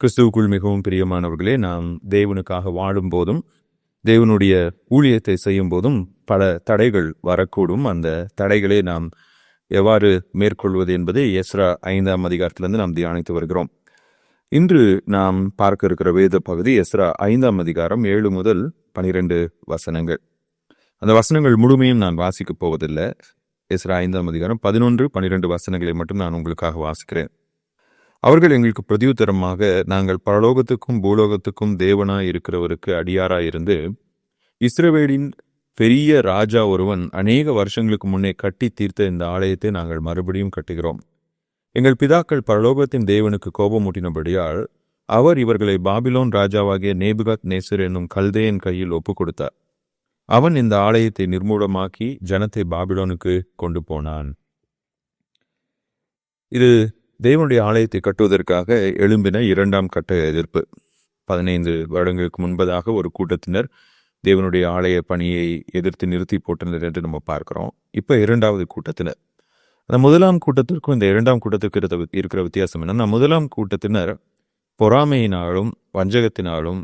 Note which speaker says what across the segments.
Speaker 1: கிறிஸ்துவுக்குள் மிகவும் பிரியமானவர்களே நாம் தேவனுக்காக வாழும் போதும் தேவனுடைய ஊழியத்தை செய்யும் போதும் பல தடைகள் வரக்கூடும். அந்த தடைகளை நாம் எவ்வாறு மேற்கொள்வது என்பதை எஸ்ரா ஐந்தாம் அதிகாரத்திலிருந்து நாம் தியானித்து வருகிறோம். இன்று நாம் பார்க்க இருக்கிற வேத பகுதி எஸ்ரா ஐந்தாம் அதிகாரம் ஏழு முதல் பனிரெண்டு வசனங்கள். அந்த வசனங்கள் முழுமையும் நான் வாசிக்கப் போவதில்லை. எஸ்ரா ஐந்தாம் அதிகாரம் பதினொன்று பனிரெண்டு வசனங்களை மட்டும் நான் உங்களுக்காக வாசிக்கிறேன். அவர்கள் எங்களுக்கு பிரதியுத்தரமாக நாங்கள் பரலோகத்துக்கும் பூலோகத்துக்கும் தேவனாய் இருக்கிறவருக்கு அடியாராய் இருந்து இஸ்ரவேலின் பெரிய ராஜா ஒருவன் அநேக வருஷங்களுக்கு முன்னே கட்டி தீர்த்த இந்த ஆலயத்தை நாங்கள் மறுபடியும் கட்டுகிறோம். எங்கள் பிதாக்கள் பரலோகத்தின் தேவனுக்கு கோபமூட்டினபடியால் அவர் இவர்களை பாபிலோன் ராஜாவாகிய நேபுகாத் நேசர் என்னும் கல்தேயன் கையில் ஒப்புக் கொடுத்தார் அவன் இந்த ஆலயத்தை நிர்மூலமாக்கி ஜனத்தை பாபிலோனுக்கு கொண்டு போனான். இது தேவனுடைய ஆலயத்தை கட்டுவதற்காக எழும்பின இரண்டாம் கட்ட எதிர்ப்பு. பதினைந்து வருடங்களுக்கு முன்பதாக ஒரு கூட்டத்தினர் தேவனுடைய ஆலய பணியை எதிர்த்து நிறுத்தி போட்டனர் என்று நம்ம பார்க்குறோம். இப்போ இரண்டாவது கூட்டத்தினர். அந்த முதலாம் கூட்டத்திற்கும் இந்த இரண்டாம் கூட்டத்திற்கு இருக்கிற இருக்கிற வித்தியாசம் என்னன்னா முதலாம் கூட்டத்தினர் பொறாமையினாலும் வஞ்சகத்தினாலும்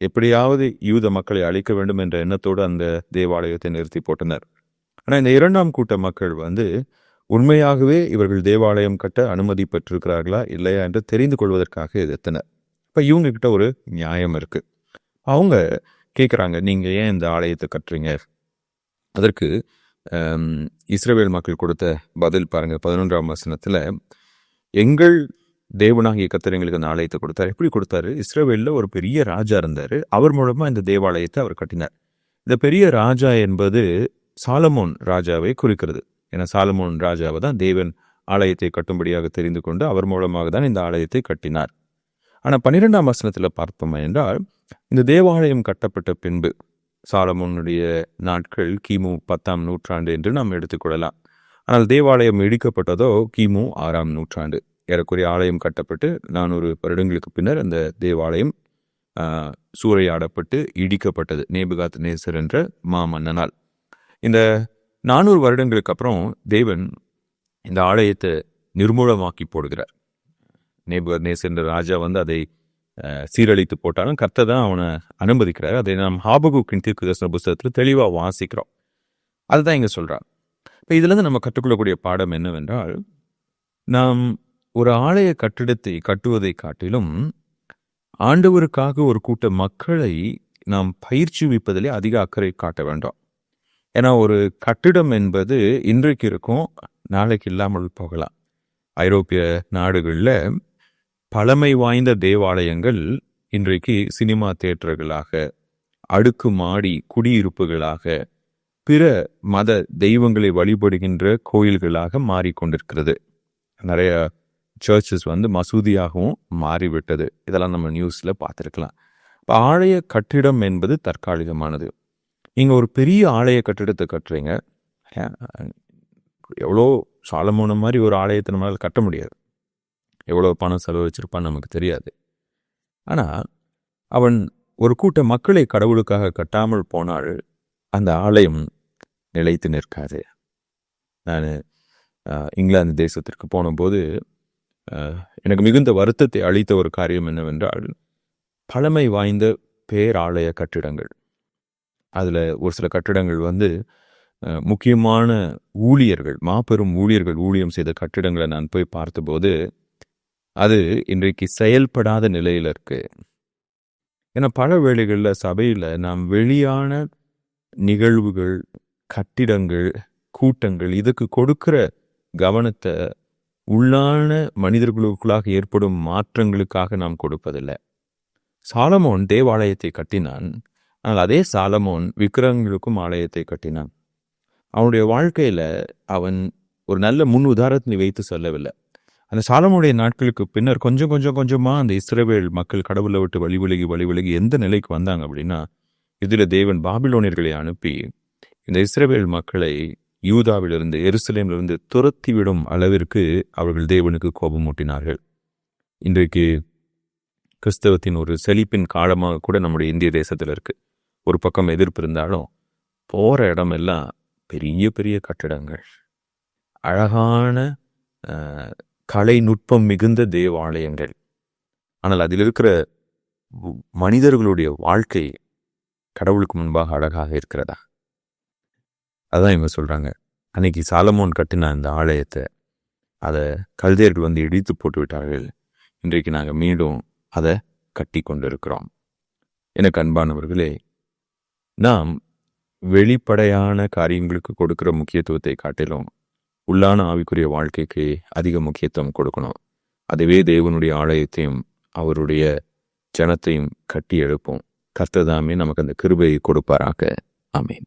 Speaker 1: எப்படியாவது யூத மக்களை அழிக்க வேண்டும் என்ற எண்ணத்தோடு அந்த தேவாலயத்தை நிறுத்தி போட்டனர். ஆனால் இந்த இரண்டாம் கூட்ட மக்கள் வந்து உண்மையாகவே இவர்கள் தேவாலயம் கட்ட அனுமதி பெற்றிருக்கிறார்களா இல்லையா என்று தெரிந்து கொள்வதற்காக எதிர்த்தனர். இப்போ இவங்க கிட்ட ஒரு நியாயம் இருக்குது அவங்க கேட்குறாங்க நீங்கள் ஏன் இந்த ஆலயத்தை கட்டுறீங்க? அதற்கு இஸ்ரேவேல் மக்கள் கொடுத்த பதில் பாருங்கள் பதினொன்றாம் வசனத்தில் எங்கள் தேவனாகிய கத்தர் எங்களுக்கு அந்த ஆலயத்தை கொடுத்தாரு. எப்படி கொடுத்தாரு? இஸ்ரேவேலில் ஒரு பெரிய ராஜா இருந்தார். அவர் மூலமாக இந்த தேவாலயத்தை அவர் கட்டினார். இந்த பெரிய ராஜா என்பது சாலமோன் ராஜாவை குறிக்கிறது. என சாலமோன் ராஜாவை தான் தேவன் ஆலயத்தை கட்டும்படியாக தெரிந்து கொண்டு அவர் மூலமாக தான் இந்த ஆலயத்தை கட்டினார். ஆனால் பன்னிரெண்டாம் வசனத்தில் பார்த்தோம் என்றால் இந்த தேவாலயம் கட்டப்பட்ட பின்பு சாலமோனுடைய நாட்கள் கிமு பத்தாம் நூற்றாண்டு என்று நாம் எடுத்துக்கொள்ளலாம் ஆனால் தேவாலயம் இடிக்கப்பட்டதோ கிமு ஆறாம் நூற்றாண்டு. ஏறக்குறைய ஆலயம் கட்டப்பட்டு நானூறு வருடங்களுக்கு பின்னர் அந்த தேவாலயம் சூறையாடப்பட்டு இடிக்கப்பட்டது. நேபுகாத் நேசர் என்ற மாமன்னனால். இந்த நானூறு வருடங்களுக்கு அப்புறம் தேவன் இந்த ஆலயத்தை நிர்மூலமாக்கி போடுகிறார். நேபர் நேசர் என்ற ராஜா வந்து அதை சீரழித்து போட்டாலும் கர்த்தர் தான் அவனை அனுமதிக்கிறார். அதை நாம் ஹாபகுக்கின் தீர்க்கு தரிசன புஸ்தகத்தில் தெளிவாக வாசிக்கிறோம். அதுதான் இங்கே சொல்கிறான் இப்போ இதுலேருந்து நம்ம கற்றுக்கொள்ளக்கூடிய பாடம் என்னவென்றால் நாம் ஒரு ஆலய கட்டிடத்தை கட்டுவதை காட்டிலும் ஆண்டவருக்காக ஒரு கூட்ட மக்களை நாம் பயிற்சிவிப்பதிலே அதிக அக்கறை காட்ட வேண்டாம். ஏன்னா ஒரு கட்டிடம் என்பது இன்றைக்கு இருக்கும் நாளைக்கு இல்லாமல் போகலாம். ஐரோப்பிய நாடுகளில் பழமை வாய்ந்த தேவாலயங்கள் இன்றைக்கு சினிமா தேட்டர்களாக அடுக்கு மாடி குடியிருப்புகளாக பிற மத தெய்வங்களை வழிபடுகின்ற கோயில்களாக மாறிக்கொண்டிருக்கிறது நிறைய சர்ச்சஸ் வந்து மசூதியாகவும் மாறிவிட்டது. இதெல்லாம் நம்ம நியூஸில் பார்த்துருக்கலாம். இப்போ ஆலய கட்டிடம் என்பது தற்காலிகமானது. நீங்கள் ஒரு பெரிய ஆலய கட்டிடத்தை கட்டுறீங்க. எவ்வளோ சாலமோன மாதிரி ஒரு ஆலயத்தை நம்மளால் கட்ட முடியாது. எவ்வளோ பணம் செலவழிச்சிருப்பான்னு நமக்கு தெரியாது. ஆனால் அவன் ஒரு கூட்ட மக்களை கடவுளுக்காக கட்டாமல் போனால் அந்த ஆலயம் நிலைத்து நிற்காது. நான் இங்கிலாந்து தேசத்திற்கு போனபோது எனக்கு மிகுந்த வருத்தத்தை அளித்த ஒரு காரியம் என்னவென்றால் பழமை வாய்ந்த பேராலய கட்டிடங்கள். அதில் ஒரு சில கட்டிடங்கள் வந்து முக்கியமான ஊழியர்கள் மாபெரும் ஊழியர்கள் ஊழியம் செய்த கட்டிடங்களை நான் போய் பார்த்தபோது அது இன்றைக்கு செயல்படாத நிலையில் இருக்கு. ஏன்னா பல வேளைகளில் சபையில் நாம் வெளியான நிகழ்வுகள் கட்டிடங்கள் கூட்டங்கள் இதுக்கு கொடுக்கிற கவனத்தை உள்ளான மனிதர்களுக்குள்ளாக ஏற்படும் மாற்றங்களுக்காக நாம் கொடுப்பதில்லை. சாலமோன் தேவாலயத்தை கட்டினான் ஆனால் அதே சாலமோன் விக்கிரகங்களுக்கும் ஆலயத்தை கட்டினான். அவனுடைய வாழ்க்கையில அவன் ஒரு நல்ல முன் உதாரணத்தை வைத்து சொல்லவில்லை. அந்த சாலமுடைய நாட்களுக்கு பின்னர் கொஞ்சம் கொஞ்சம் கொஞ்சமாக அந்த இஸ்ரவேல் மக்கள் கடவுளை விட்டு வழி விலகி வழி விலகி எந்த நிலைக்கு வந்தாங்க அப்படின்னா இதில் தேவன் பாபிலோனியர்களை அனுப்பி இந்த இஸ்ரவேல் மக்களை யூதாவிலிருந்து எருசலேமிலிருந்து துரத்தி விடும் அளவிற்கு அவர்கள் தேவனுக்கு கோபமூட்டினார்கள். இன்றைக்கு கிறிஸ்தவத்தின் ஒரு செழிப்பின் காலமாக கூட நம்முடைய இந்திய தேசத்தில் இருக்கு. ஒரு பக்கம் எதிர்ப்பு இருந்தாலும் போற இடமெல்லாம் பெரிய பெரிய கட்டிடங்கள். அழகான கலை நுட்பம் மிகுந்த தேவாலயங்கள். ஆனால் அதில் இருக்கிற மனிதர்களுடைய வாழ்க்கை கடவுளுக்கு முன்பாக அழகாக இருக்கிறதா? அதான் இவங்க சொல்றாங்க. அன்னைக்கு சாலமோன் கட்டின அந்த ஆலயத்தை அதை கல்தேர்கள் வந்து இடித்து போட்டு விட்டார்கள் இன்றைக்கு நாங்கள் மீண்டும் அதை கட்டி கொண்டிருக்கிறோம் எனக்கு அன்பானவர்களே நாம் வெளிப்படையான காரியங்களுக்கு கொடுக்குற முக்கியத்துவத்தை காட்டிலும் உள்ளான ஆவிக்குரிய வாழ்க்கைக்கு அதிக முக்கியத்துவம் கொடுக்கணும். அதுவே தேவனுடைய ஆலயத்தையும் அவருடைய ஜனத்தையும் கட்டி எழுப்போம். கர்த்ததாமே நமக்கு அந்த கிருபையை கொடுப்பாராக. ஆமென்.